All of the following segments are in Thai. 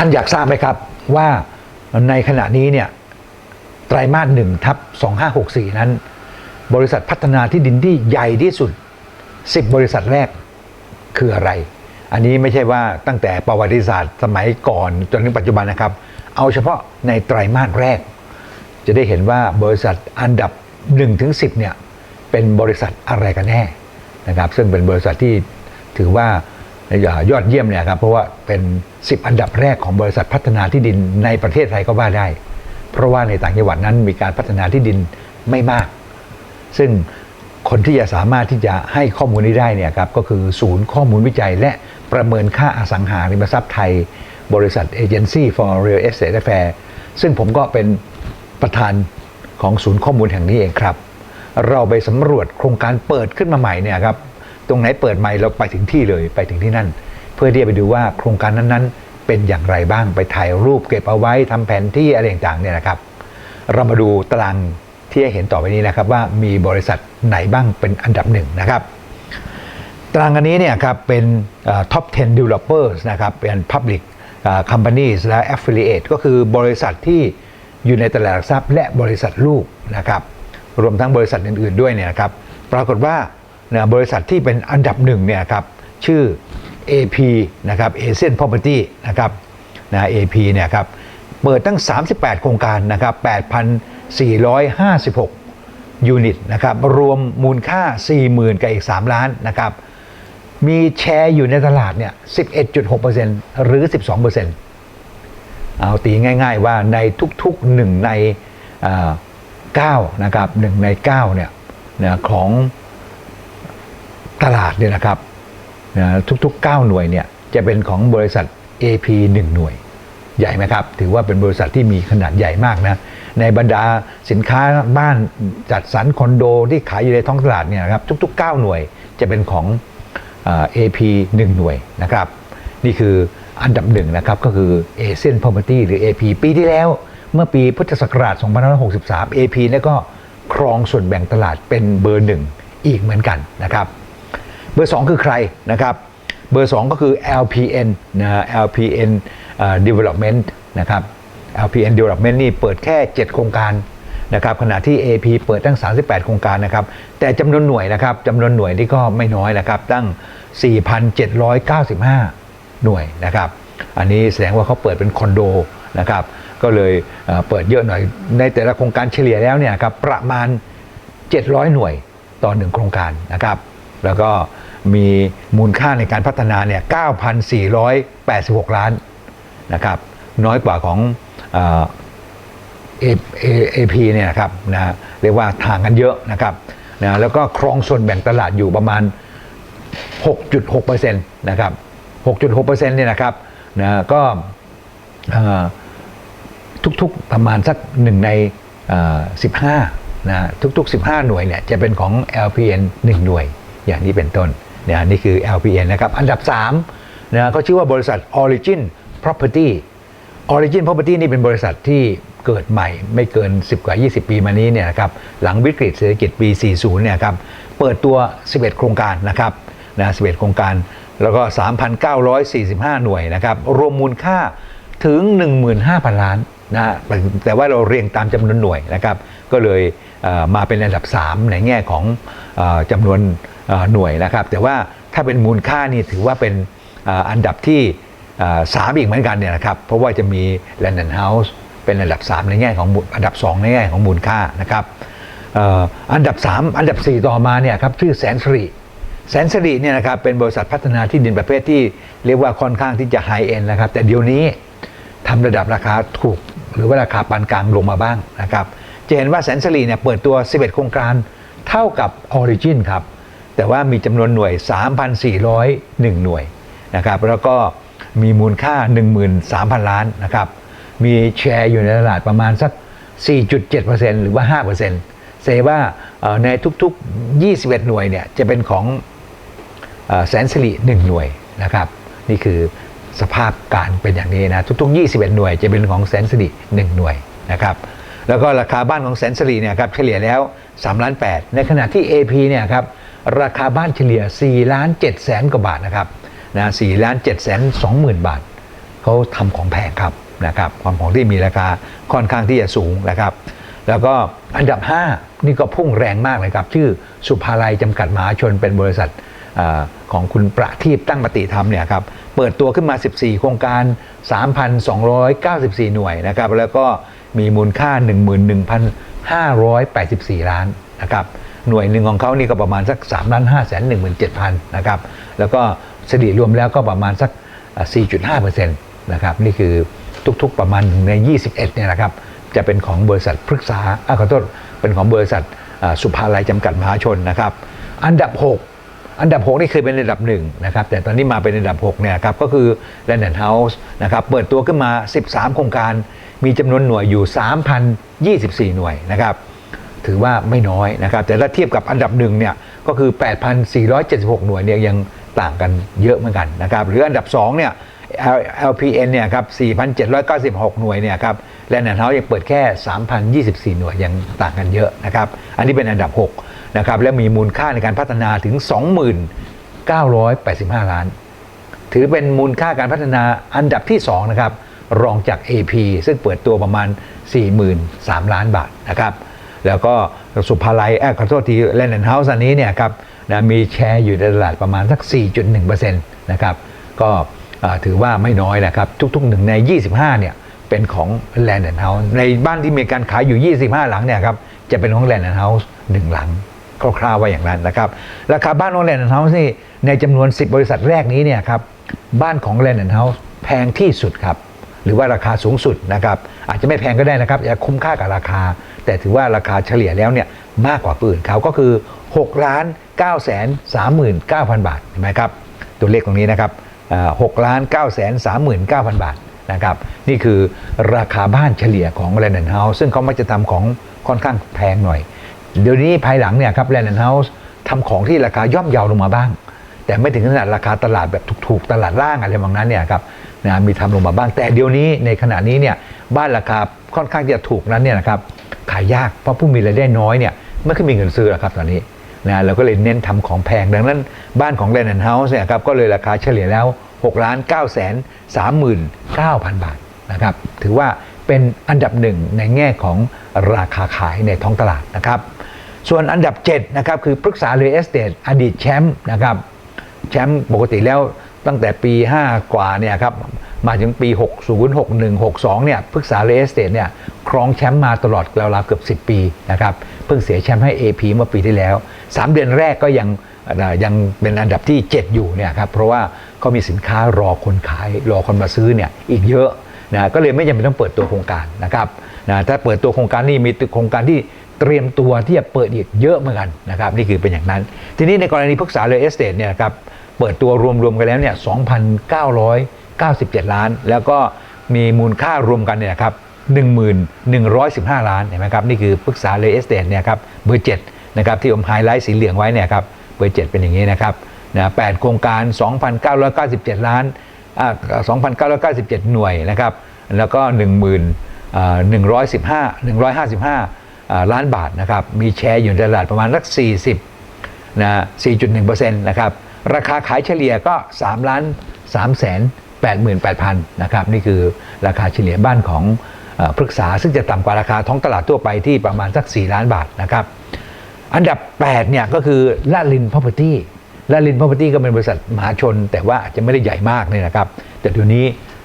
ท่านอยากทราบไหมครับว่าในขณะนี้เนี่ยไตรมาสหนึ่งทับ2564 นั้น บริษัทพัฒนาที่ดินที่ใหญ่ที่สุด 10 บริษัทแรกคืออะไร อันนี้ไม่ใช่ว่าตั้งแต่ประวัติศาสตร์สมัยก่อนจนถึงปัจจุบันนะครับ เอาเฉพาะในไตรมาสแรก จะได้เห็นว่าบริษัทอันดับ1ถึง10เนี่ยเป็นบริษัทอะไรกันแน่นะครับ ซึ่งเป็นบริษัทที่ถือว่า ยอดเยี่ยมเนี่ยครับเพราะว่าเป็น 10 อันดับแรกของบริษัทพัฒนาที่ดินในประเทศไทยก็ว่าได้ เพราะว่าในต่างจังหวัดนั้นมีการพัฒนาที่ดินไม่มาก ซึ่งคนที่จะสามารถที่จะให้ข้อมูลนี้ได้เนี่ยครับก็คือศูนย์ข้อมูลวิจัย และประเมินค่าอสังหาริมทรัพย์ไทย บริษัท Agency for Real Estate Affair ซึ่งผมก็เป็นประธานของศูนย์ข้อมูลแห่งนี้เองครับ เราไปสำรวจโครงการเปิดขึ้นมาใหม่เนี่ยครับ ตรงไหนเปิดใหม่เราไปถึงที่เลยไปถึงที่นั่น เพื่อที่จะไปดูว่าโครงการนั้นๆ เป็นอย่างไรบ้างไปถ่ายรูปเก็บเอาไว้ทำแผนที่อะไรต่างๆเนี่ยนะครับ เรามาดูตารางที่ให้เห็นต่อไปนี้นะครับ ว่ามีบริษัทไหนบ้างเป็นอันดับหนึ่งนะครับตารางอันนี้เนี่ยครับเป็นเอ่อ top 10 developers นะครับเป็น public companies และ affiliate ก็คือบริษัทที่อยู่ในตลาดหลักทรัพย์และบริษัทลูกนะครับ รวมทั้งบริษัทอื่น ๆ ด้วยเนี่ยนะครับ ปรากฏว่า นะบริษัทที่เป็นอันดับหนึ่งเนี่ยครับชื่อ AP นะครับ Asian Property นะครับนะ AP เนี่ยครับเปิดตั้ง 38 โครงการนะครับ 8,456 ยูนิตนะครับ รวมมูลค่า 40,000 กับอีก 3 ล้านนะครับ มีแชร์อยู่ในตลาดเนี่ย 11.6%หรือ 12%เอาตีง่ายๆว่าในทุกๆหนึ่งในอ่า9นะครับหนึ่งใน 9 เนี่ยนะของ ตลาดเนี่ยนะครับทุกๆ 9 หน่วยเนี่ยจะเป็นของบริษัท AP 1 หน่วย ใหญ่ไหมครับ ถือว่าเป็นบริษัทที่มีขนาดใหญ่มากนะในบรรดาสินค้าบ้านจัดสรรคอนโดที่ขายอยู่ในท้องตลาดเนี่ยครับทุก ๆ 9 หน่วยจะเป็นของเอ่า AP 1หน่วยนะครับ นี่คืออันดับหนึ่งนะครับก็คือ Asian Property หรือ AP ปีที่แล้วเมื่อปีพุทธศักราช 2563 AP เนี่ยก็ครองส่วนแบ่งตลาดเป็นเบอร์หนึ่งอีกเหมือนกันนะครับ บอร์ 2 คือใครนะครับ เบอร์ 2 ก็คือ LPN นะ LPN Development นะครับ LPN Development นี่เปิดแค่ 7 โครงการนะครับขณะที่ AP เปิดตั้ง 38 โครงการนะครับ แต่จำนวนหน่วยนะครับจำนวนหน่วยนี่ก็ไม่น้อยนะครับตั้ง 4,795 หน่วยนะครับ อันนี้แสดงว่าเขาเปิดเป็นคอนโดนะครับ ก็เลยเอ่อเปิดเยอะหน่อยในแต่ละโครงการเฉลี่ยแล้วเนี่ยครับประมาณ 700 หน่วยต่อหนึ่งโครงการนะครับ แล้วก็ มีมูลค่าในการพัฒนาเนี่ย 9,486 ล้านนะครับ น้อยกว่าของเอ่อ AP เนี่ยนะครับนะเรียกว่าทางกันเยอะนะครับนะแล้วก็ครองส่วนแบ่งตลาดอยู่ประมาณ 6.6%นะครับ 6.6%เนี่ยนะครับนะก็ทุกๆประมาณสักหนึ่งใน 15นะทุกๆ 15 หน่วยเนี่ยจะเป็นของ LPN 1 หน่วยอย่างนี้เป็นต้น นี่ยนี่คือ LPN นะครับ อันดับ3นะเขาชื่อว่าบริษัท Origin Property Origin Property นี่เป็นบริษัทที่เกิดใหม่ไม่เกิน 10 กว่า 20 ปีมานี้เนี่ยนะครับหลังวิกฤตเศรษฐกิจปี 40 เนี่ยครับเปิดตัว 11 โครงการนะครับนะ11 โครงการแล้วก็ 3,945 หน่วยนะครับ รวมมูลค่าถึง 15,000 ล้านนะแต่แต่ว่าเราเรียงตามจำนวนหน่วยนะครับ ก็เลยมาเป็นอันดับ 3 ในแง่ของจำนวน หน่วยนะครับ แต่ว่าถ้าเป็นมูลค่านี่ถือว่าเป็นอันดับที่สามอีกเหมือนกันเนี่ยนะครับ เพราะว่าจะมี London House เป็นอันดับ 3 ในแง่ของมูลอันดับ 2 ในแง่ของมูลค่านะครับอันดับ 3 อันดับ 4 ต่อมาเนี่ยครับชื่อแสนสิริแสนสิริเนี่ยนะครับเป็นบริษัทพัฒนาที่ดินประเภทที่เรียกว่าค่อนข้างที่จะไฮเอ็นนะครับ แต่เดี๋ยวนี้ทำระดับราคาถูกหรือว่าราคาปานกลางลงมาบ้างนะครับจะเห็นว่าแสนสิริเนี่ยเปิดตัว 11 โครงการเท่ากับ Origin ครับ แต่ว่ามีจำนวนหน่วย 3,401 หน่วยนะครับแล้วก็มีมูลค่า 13,000 ล้านนะครับมีแชร์อยู่ในตลาดประมาณสัก 4.7%หรือว่า 5%เซว่าเอ่อในทุกๆ 21 หน่วยเนี่ยจะเป็นของเอ่อแสนสิริ1หน่วยนะครับนี่คือสภาพการเป็นอย่างนี้นะทุกๆ 21 หน่วยจะเป็นของแสนสิริ1หน่วยนะครับแล้วก็ราคาบ้านของแสนสิริเนี่ยครับเฉลี่ยแล้ว3ล้าน8ในขณะที่ AP เนี่ยครับ ราคาบ้านเฉลี่ย4ล้าน7แสนกว่าบาทนะครับนะ4ล้าน7แสน2หมื่นบาทเขาทำของแพงครับนะครับความของที่มีราคาค่อนข้างที่จะสูงนะครับ แล้วก็อันดับ 5 นี่ก็พุ่งแรงมากเลยครับ ชื่อสุภาลัยจำกัดมหาชนเป็นบริษัทอของคุณประทีปตั้งปฏิธรรมเนี่ยครับเปิดตัวขึ้นมา 14 โครงการ 3,294 หน่วยนะครับแล้วก็มีมูลค่า 11,584 ล้านนะครับ หน่วยหนึ่งของเขานี่ก็ประมาณสัก3ล้าน5แสน17,000นะครับแล้วก็สถิติรวมแล้วก็ประมาณสัก 4.5%นะครับนี่คือทุกๆประมาณหนึ่งใน 21เนี่ยนะครับจะเป็นของบริษัทพฤกษาอะขอโทษเป็นของบริษัทสุภาลัยจำกัดมหาชนนะครับอันดับ 6 อันดับ 6 นี่เคยเป็นอันดับหนึ่งนะครับแต่ตอนนี้มาเป็นอันดับ6เนี่ยครับก็คือ Land and House นะครับเปิดตัวขึ้นมา 13 โครงการมีจำนวนหน่วยอยู่ 3,024 หน่วยนะครับ ถือว่าไม่น้อยนะครับ แต่ถ้าเทียบกับอันดับหนึ่งเนี่ยก็คือ 8,476 หน่วยเนี่ยยังต่างกันเยอะเหมือนกันนะครับ หรืออันดับ2เนี่ย L- LPN เนี่ยครับ 4,796 หน่วยเนี่ยครับและนันเฮายังเปิดแค่ 3,024 หน่วยยังต่างกันเยอะนะครับ อันนี้เป็นอันดับ6นะครับและมีมูลค่าในการพัฒนาถึง20,985 ล้าน ถือเป็นมูลค่าการพัฒนาอันดับที่ 2 นะครับ รองจาก AP ซึ่งเปิดตัวประมาณ 43,000 ล้านบาทนะครับ แล้วก็สุภาลัยแอขอโทษทีแลนด์เฮาส์อันนี้เนี่ยครับนะมีแชร์อยู่ในตลาดประมาณสัก 4.1%นะครับก็ถือว่าไม่น้อยนะครับ ทุกๆหนึ่งใน 25 เนี่ยเป็นของ Land and House ในบ้านที่มีการขายอยู่ 25 หลังเนี่ยครับจะเป็นของ Land and House 1หลังคร่าวๆว่าอย่างนั้นนะครับ ราคาบ้านของ Land and House นี่ในจำนวน 10 บริษัทแรกนี้เนี่ยครับบ้านของ Land and House แพงที่สุดครับ หรือว่าราคาสูงสุดนะครับ อาจจะไม่แพงก็ได้นะครับอย่าคุ้มค่ากับราคา แต่ถือว่าราคาเฉลี่ยแล้วเนี่ยมากกว่าปืนเขาก็คือ6ล้าน9แสน39,000 บาทเห็นไหมครับตัวเลขตรงนี้นะครับ6ล้าน9แสน39,000 บาทนะครับนี่คือราคาบ้านเฉลี่ยของ Land and House ซึ่งเขามักจะทำของค่อนข้างแพงหน่อย เดี๋ยวนี้ภายหลังเนี่ยครับ Land and House ทำของที่ราคาย่อมเยาวลงมาบ้าง แต่ไม่ถึงขนาดราคาตลาดแบบถูกๆ ตลาดล่างอะไรบางนั้นเนี่ยครับนะมีทำลงมาบ้างแต่เดี๋ยวนี้ในขณะนี้เนี่ยบ้านราคาค่อนข้างจะถูกนั้นเนี่ยนะครับ ขายยากเพราะผู้มีรายได้น้อยเนี่ยไม่ค่อยมีเงินซื้อแล้วครับตอนนี้นะเราก็เลยเน้นทำของแพงดังนั้นบ้านของ Land and House เนี่ยครับก็เลยราคาเฉลี่ยแล้ว6ล้าน9แสน39,000 บาทนะครับถือว่าเป็นอันดับหนึ่งในแง่ของราคาขายในท้องตลาดนะครับส่วนอันดับ7นะครับคือปรึกษาเร l เอสเต e อดีตแชมป์นะครับแชมป์ปกติแล้วตั้งแต่ปี 5 กว่าเนี่ยครับ มาถึงปี 60 61 62 เนี่ยปรึกษาเรสเต e เนี่ยครองแชมป์มาตลอดราวๆเกือบ 10 ปีนะครับ เพิ่งเสียแชมป์ให้ AP เมื่อปีที่แล้ว 3 เดือนแรกก็ยังยังเป็นอันดับที่ 7 อยู่เนี่ยครับ เพราะว่าเขามีสินค้ารอคนขายรอคนมาซื้อเนี่ยอีกเยอะนะก็เลยไม่จำเป็นต้องเปิดตัวโครงการนะครับนะถ้าเปิดตัวโครงการนี่มีโครงการที่เตรียมตัวที่จะเปิดอีกเยอะเหมือนกันนะครับนี่คือเป็นอย่างนั้น ทีนี้ในกรณีพึกษาเร l เอสเต e เนี่ยครับเปิดตัวรวมๆกันแล้วเนี่ย 97 ล้าน แล้วก็มีมูลค่ารวมกันเนี่ยครับ1,115 ล้านเห็นไหมครับนี่คือพึกษาเร l เอสเต e เนี่ยครับเบอร์7นะครับที่ผมไฮไลท์สีเหลืองไว้เนี่ยครับเบอร์7เป็นอย่างนี้นะครับนะ8โครงการ 2,997 ล้านอ่า2,997 หน่วยนะครับแล้วก็10,000อ่า115 155อ่าล้านบาทนะครับมีแชร์อยู่ในตลาดประมาณสัก 40นะ4.1%นะครับราคาขายเฉลี่ยก็ 3 ล้าน3แสน 88,000นะครับนี่คือราคาเฉลี่ยบ้านของออพฤกษาซึ่งจะต่ำกว่าราคาท้องตลาดทั่วไปที่ประมาณสัก 4 ล้านบาทนะครับอันดับ8เนี่ยก็คือละลิน property ละลิน property ก็เป็นบริษัทมหาชน แต่ว่าอาจจะไม่ได้ใหญ่มากเนี่ยนะครับ แต่เดี๋ยวนี้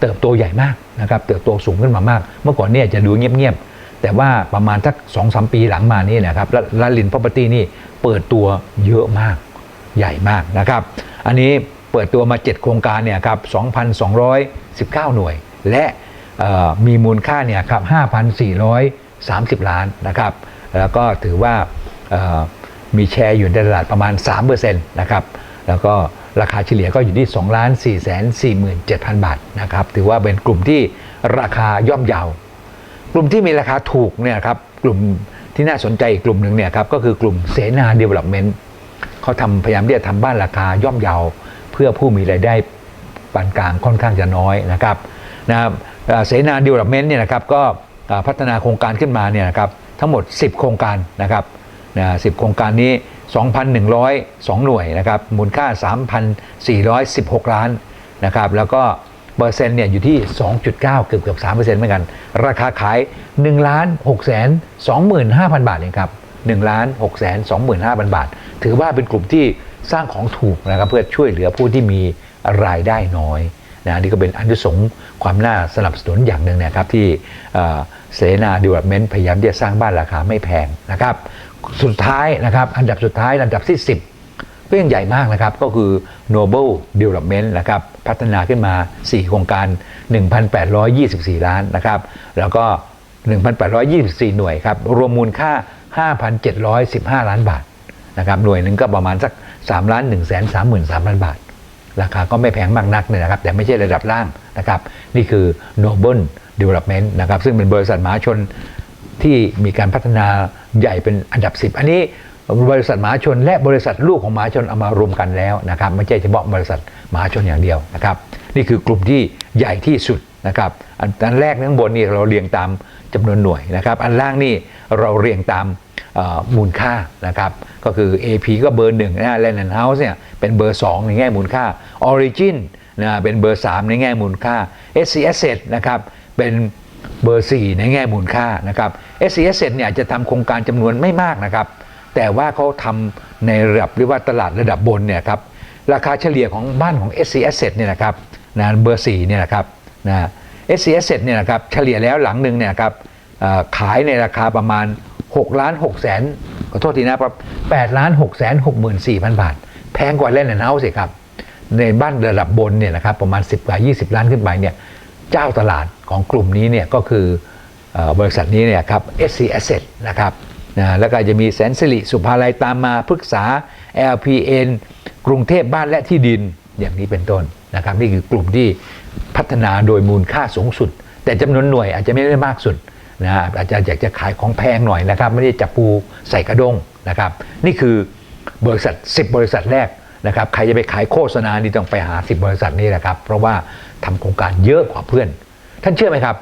เติบโตใหญ่มากนะครับเติบโตสูงขึ้นมามาก เมื่อก่อนเนี่ยจะดูเงียบๆแต่ว่าประมาณสักสองสามปีหลังมานี่นะครับละละลิน property นี่เปิดตัวเยอะมากใหญ่มากนะครับ อันนี้ เปิดตัวมา 7 โครงการเนี่ยครับ 2,219 หน่วย และมีมูลค่าเนี่ยครับ 5,430 ล้านนะครับ แล้วก็ถือว่ามีแชร์อยู่ในตลาดประมาณ 3%นะครับ แล้วก็ราคาเฉลี่ยก็อยู่ที่ 2,447,000 บาทนะครับ ถือว่าเป็นกลุ่มที่ราคาย่อมเยาวกลุ่มที่มีราคาถูกเนี่ยครับ กลุ่มที่น่าสนใจอีกกลุ่มหนึ่งเนี่ยครับ ก็คือกลุ่มเสนาเดเวล็อปเมนต์เขาทำพยายามที่จะทำบ้านราคาย่อมเยา เพื่อผู้มีรายได้ปานกลางค่อนข้างจะน้อยนะครับนะครับเสนาดเวล็อปเมนต์เนี่ยนะครับก็พัฒนาโครงการขึ้นมาเนี่ยนะครับทั้งหมด 10 โครงการนะครับนะ10 โครงการนี้ 2,102 หน่วยนะครับมูลค่า 3,416 ล้านนะครับแล้วก็เปอร์เซ็นต์เนี่ยอยู่ที่ 2.9 เกือบเกือบ3เปอร์เซ็นต์เหมือนกัน ราคาขาย1ล้าน6แสน25,000 บาทเองครับ1ล้าน6แสน25,000 บาท ถือว่าเป็นกลุ่มที่สร้างของถูกนะครับเพื่อช่วยเหลือผู้ที่มีรายได้น้อยนะนี่ก็เป็นอันดุสงส์ความน่าสนับสนุนอย่างหนึ่งนะครับที่เอ่อเสนาดีเวล p เมนต์พยายามที่จะสร้างบ้านราคาไม่แพงนะครับสุดท้ายนะครับอันดับสุดท้ายอันดับที่ 10 ก็ยังใหญ่มากนะครับก็คือ Noble Development นะครับพัฒนาขึ้นมา 4 โครงการ 1,824 ล้านนะครับแล้วก็ 1,824 หน่วยครับรวมมูลค่า 5,715 ล้านบาท นะครับหน่วยหนึ่งก็ประมาณสัก3ล้าน1 3 3 3 0 0บาท ราคาก็ไม่แพงมากนักเลยนะครับ แต่ไม่ใช่ระดับล่างนะครับ นี่คือ Noble Development นะครับ ซึ่งเป็นบริษัทมหาชนที่มีการพัฒนาใหญ่เป็นอันดับ 10 อันนี้บริษัทมหาชน และบริษัทลูกของมหาชนเอามารวมกันแล้วนะครับ ไม่ใช่เฉพาะบริษัทมหาชนอย่างเดียวนะครับ นี่คือกลุ่มที่ใหญ่ที่สุดนะครับอันอันแรกข้างบนนี่เราเรียงตาม จำนวนหน่วยนะครับ อันล่างนี่เราเรียงตามมูลค่านะครับ ก็คือ AP ก็เบอร์หนึ่งนะแลนด์เฮาส์เนี่ยเป็นเบอร์ 2 ในแง่มูลค่า Origin นะเป็นเบอร์ 3 ในแง่มูลค่า SC Asset นะครับเป็นเบอร์ 4 ในแง่มูลค่านะครับ SC Asset เนี่ยจะทำโครงการจำนวนไม่มากนะครับ แต่ว่าเขาทำในระดับเรียกว่าตลาดระดับบนเนี่ยครับราคาเฉลี่ยของบ้านของ SC Asset เนี่ยนะครับนะเบอร์4เนี่ยนะครับนะ SC Asset เนี่ยนะครับเฉลี่ยแล้วหลังหนึ่งเนี่ยครับขายในราคาประมาณ6ล้าน6แสนขอโทษทีนะครับ8ล้าน6แสน64,000 บาท แพงกว่าเล่นแอนเฮาส์สิครับ ในบ้านระดับบนเนี่ยนะครับประมาณ 10กว่า20 ล้านขึ้นไปเนี่ยเจ้าตลาดของกลุ่มนี้เนี่ยก็คือบริษัทนี้เนี่ยครับ SC Asset นะครับนะแล้วก็จะมีแสนสิริสุภาลัยตามมาพฤกษา LPN กรุงเทพบ้านและที่ดินอย่างนี้เป็นต้นนะครับนี่คือกลุ่มที่ พัฒนาโดยมูลค่าสูงสุด แต่จำนวนหน่วยอาจจะไม่ได้มากสุดนะอาจจะอยากจะขายของแพงหน่อยนะครับ ไม่ได้จับปูใส่กระด้งนะครับ นี่คือบริษัท 10 บริษัทแรกนะครับ ใครจะไปขายโฆษณานี่ต้องไปหา 10 บริษัทนี้นะครับ เพราะว่าทำโครงการเยอะกว่าเพื่อน ท่านเชื่อไหมครับ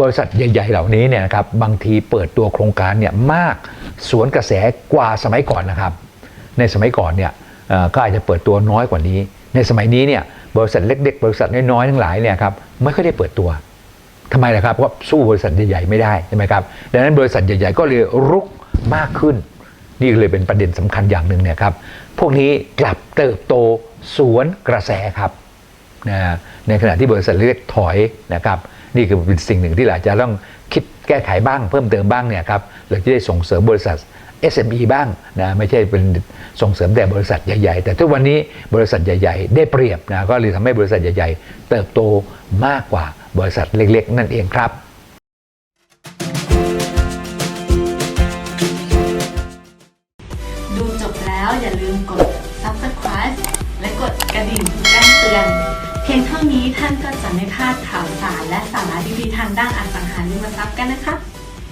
บริษัทใหญ่ ๆ เหล่านี้เนี่ยนะครับบางทีเปิดตัวโครงการเนี่ยมากสวนกระแสกว่าสมัยก่อนนะครับ ในสมัยก่อนเนี่ยก็อาจจะเปิดตัวน้อยกว่านี้ ในสมัยนี้เนี่ย บริษัทเล็ก ๆ บริษัทน้อยๆทั้งหลายเนี่ยครับไม่ค่อยได้เปิดตัวทำไมล่ะครับเพราะสู้บริษัทใหญ่ๆไม่ได้ใช่ไหมครับดังนั้นบริษัทใหญ่ ๆ ก็เลยรุกมากขึ้น นี่เลยเป็นประเด็นสำคัญอย่างหนึ่งเนี่ยครับพวกนี้กลับเติบโตสวนกระแสครับนะในขณะที่บริษัทเล็กถอยนะครับ นี่คือเป็นสิ่งหนึ่งที่เราจะต้องคิดแก้ไขบ้างเพิ่มเติมบ้างเนี่ยครับเราจะได้ส่งเสริมบริษัท SME บ้างนะไม่ใช่เป็นส่งเสริมแต่บริษัทใหญ่ๆ แต่ทุกวันนี้บริษัทใหญ่ ๆ ได้เปรียบนะก็เลยทำให้บริษัทใหญ่ ๆ เติบโตมากกว่าบริษัทเล็กๆ นั่นเองครับดูจบแล้วอย่าลืมกด subscribe และกดกระดิ่งแจ้งเตือน เพียงเท่านี้ท่านก็จะไม่พลาดข่าวสารและสาระดีๆทางด้านอสังหาริมทรัพย์กันนะคะ